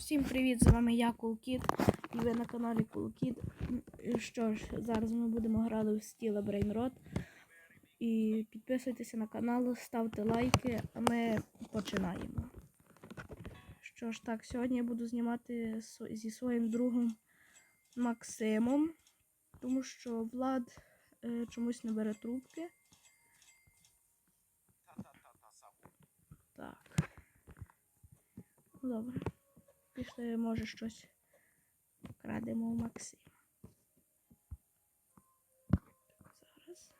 Всім привіт! З вами я Кулкіт і ви на каналі Кулкіт. Що ж, зараз ми будемо грати в стіла Brainrot. І підписуйтеся на канал, ставте лайки, а ми починаємо. Що ж так, сьогодні я буду знімати зі своїм другом Максимом, тому що Влад е, чомусь не бере трубки. Так. Ну, Добре. Пішли, може, щось крадемо у Максима. Зараз.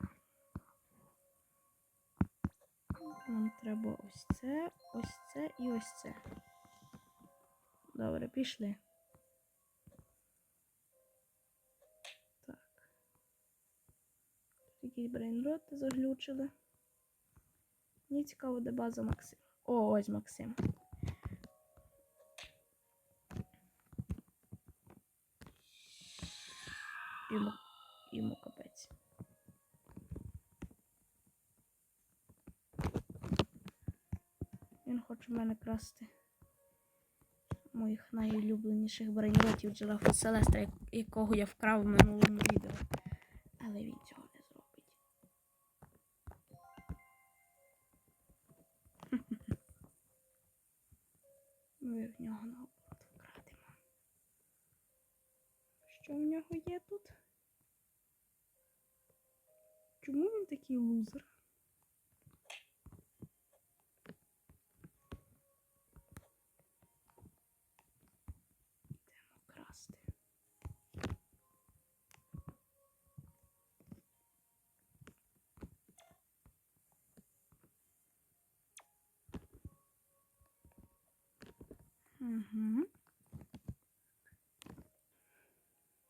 Нам треба ось це, ось це і ось це. Добре, пішли. Так. Якісь брейнроти заглючили. Мені цікаво, де база Максима. О, ось Максим. Йому, йому капець. Він хоче мене красти моїх найулюбленіших брейнротів Джерафа Селестра, якого я вкрав в минулому відео. Але він цього не зробить. Ми в нього наоборот вкрадемо. Що в нього є тут? Чому він такий лузер? Йдемо красти. Угу.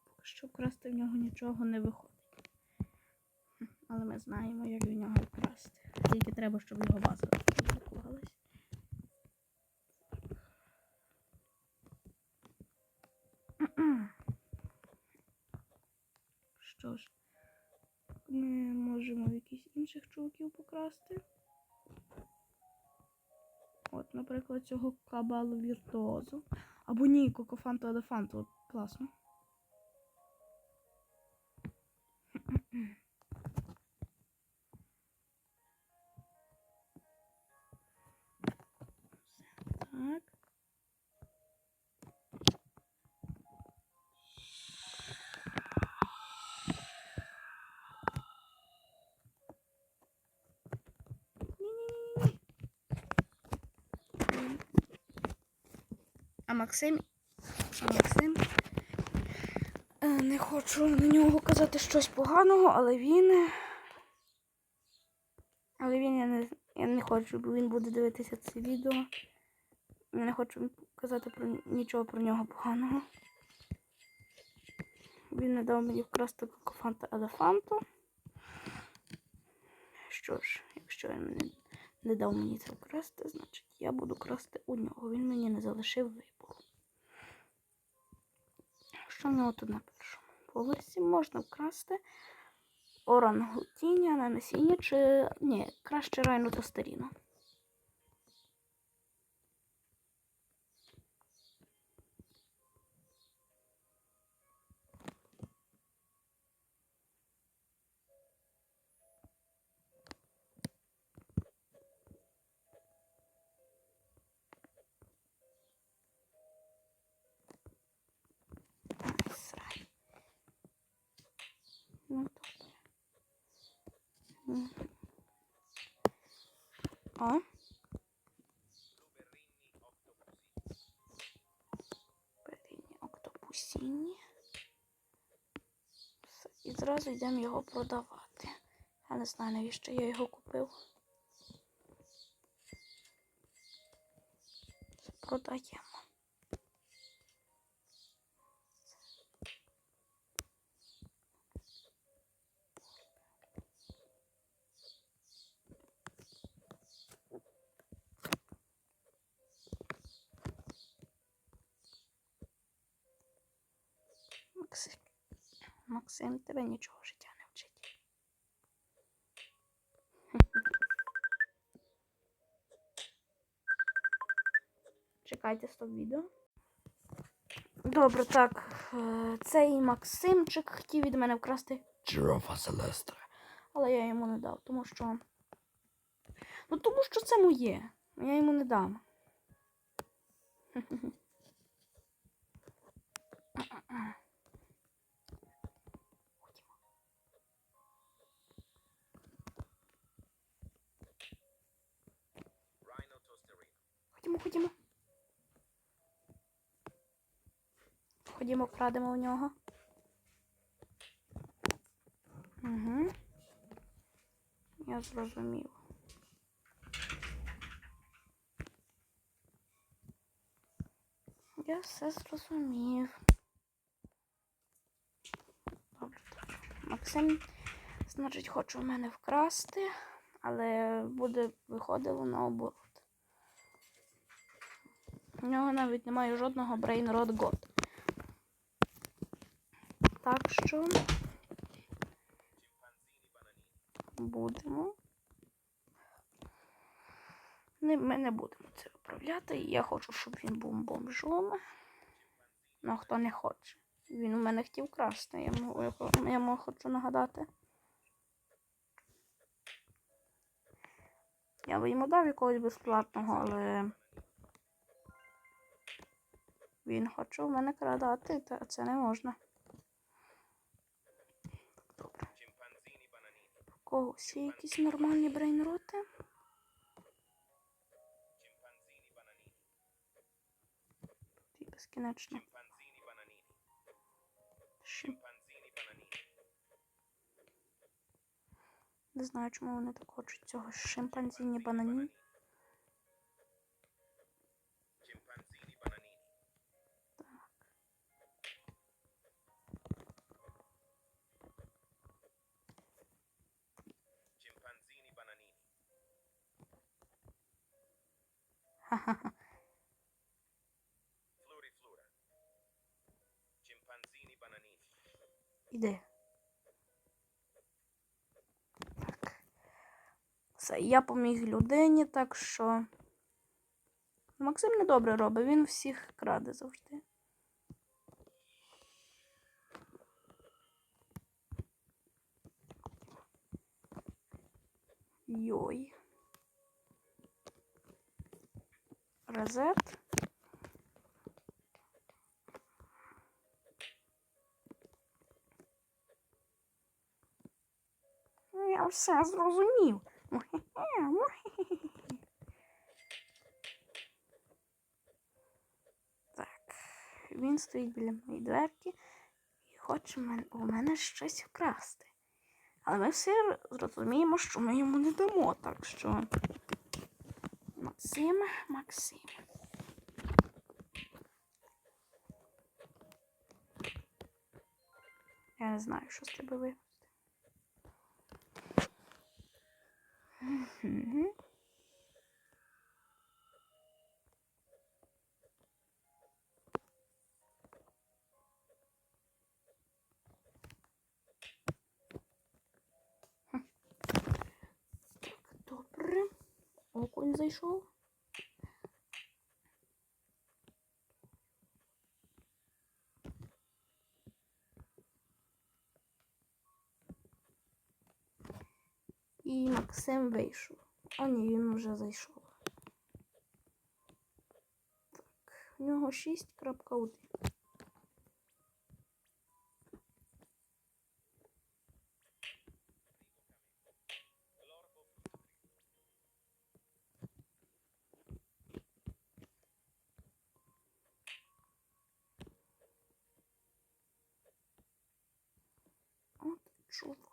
Поки що вкрасти в нього нічого не виходить. Але ми знаємо, як в нього вкрасти. Тільки треба, щоб його база заблокувалась. Що ж, ми можемо в якісь інших чуваків покрасти. От, наприклад, цього кабалу віртуозу. Або ні, кокофанту елефанту. Класно. А Максим. А Максим. Е, Не хочу на нього казати щось поганого, але він. Але він я не, я не хочу, бо він буде дивитися це відео. Я не хочу казати про нічого про нього поганого. Він не дав мені вкрасти кокофанта елефанту. Що ж, якщо він мене не дав мені це вкрасти, значить я буду красти у нього. Він мені не залишив вибору. Що в нього тут на першому поверсі можна вкрасти орангутіння на насіння чи. Ні, краще райну та старіну. Ну, добре. О. Передні октопусінні. І зразу йдемо його продавати. Я не знаю, навіщо я його купив. Продаємо. Максим. Максим, тебе нічого життя не вчить. Чекайте стоп відео. Добре, так. е, Цей Максимчик хотів від мене вкрасти Джирафа Селестра. Але я йому не дав, тому що. Ну, тому що це моє. Я йому не дам. Ходімо, ходімо. Ходімо, крадемо у нього. Угу. Я зрозумів. Я все зрозумів. Добре, так. Максим, значить, хоче у мене вкрасти, але буде виходило наоборот. У нього навіть немає жодного Brain Rot God. Так що будемо. Не, ми не будемо це виправляти. Я хочу, щоб він був бомжом. Ну, хто не хоче. Він у мене хотів красти, я йому, я, йому хочу нагадати. Я би йому дав якогось безплатного, але він хоче у мене крадати, та це не можна. Добре. В когось є якісь нормальні брейнроти? І безкінечно. Не знаю, чому вони так хочуть цього шимпанзіні банані. Ха-ха-ха. Іде. Так. Все, я поміг людині, так що. Максим не добре робить, він всіх краде завжди. Йой. Розет. Ну, Я все зрозумів. Так, він стоїть біля моєї дверки і хоче у мене щось вкрасти. Але ми всі зрозуміємо, що ми йому не дамо, так що. Максим, Максим. Я не знаю, що з тебе вивести. Окунь зайшов. І Максим вийшов. А ні, він вже зайшов. Так, у нього 6.1. От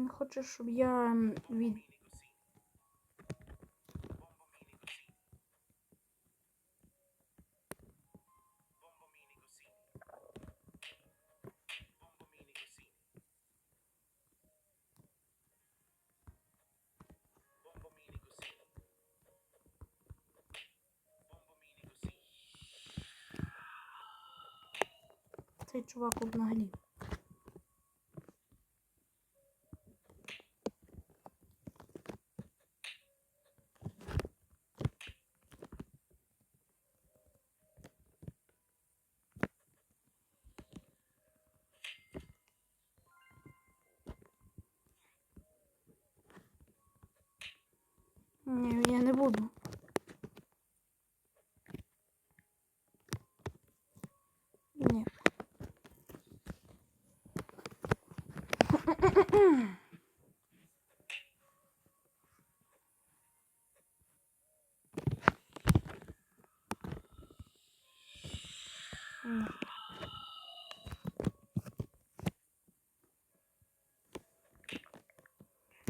Він хоче, щоб я від. Цей чувак обнаглів. Буду. Ні.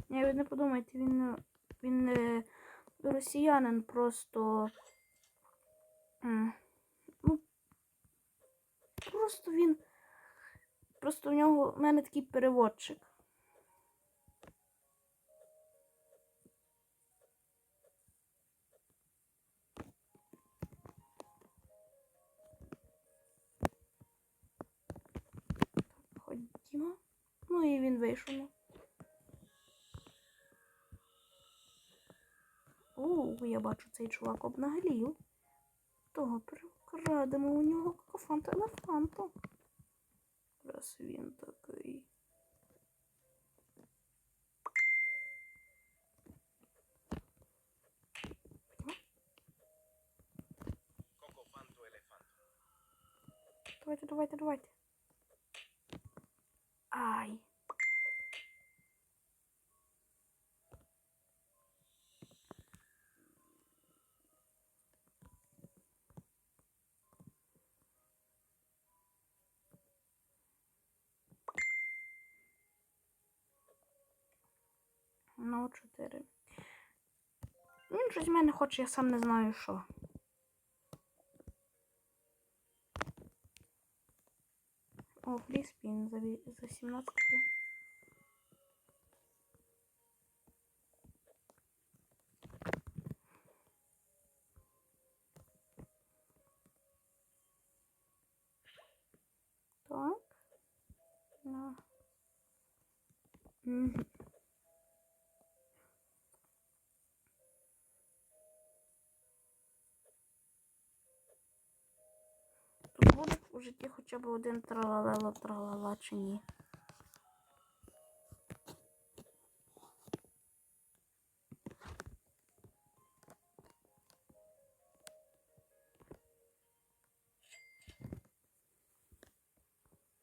Ви не подумайте, він, він не росіянин, просто. Ну, просто він. Просто в нього в мене такий переводчик. Ходімо. Ну і він вийшов. О, я бачу, цей чувак обнаглів. Того перекрадемо у нього кафант елефанту. Раз він такий. Давайте, давайте, давайте. Ай. Ну, 4. Він щось в мене хоче, я сам не знаю що. О, фліспін за, ві- за 17 у житті хоча б один тралалела тралала чи ні.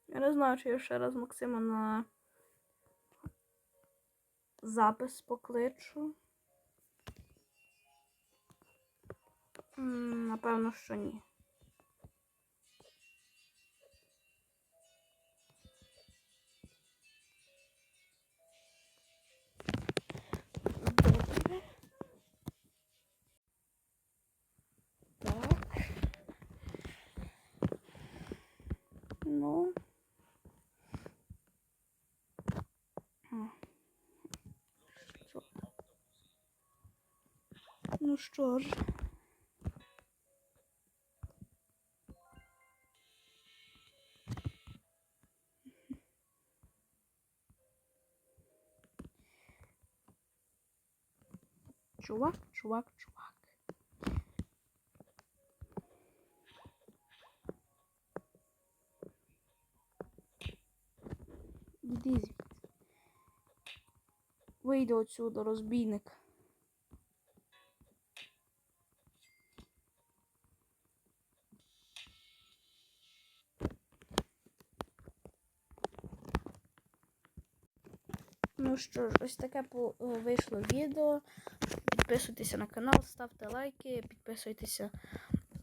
Я не знаю, чи я ще раз Максима на запис покличу. Напевно, що ні. Ну що ж. Чувак, чувак, чувак. Іди звідси. Вийди отсюда, розбійник. Що ж, ось таке вийшло відео. Підписуйтеся на канал, ставте лайки, підписуйтеся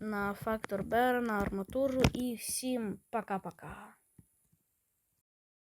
на Фактор на арматуру і всім пока-пока.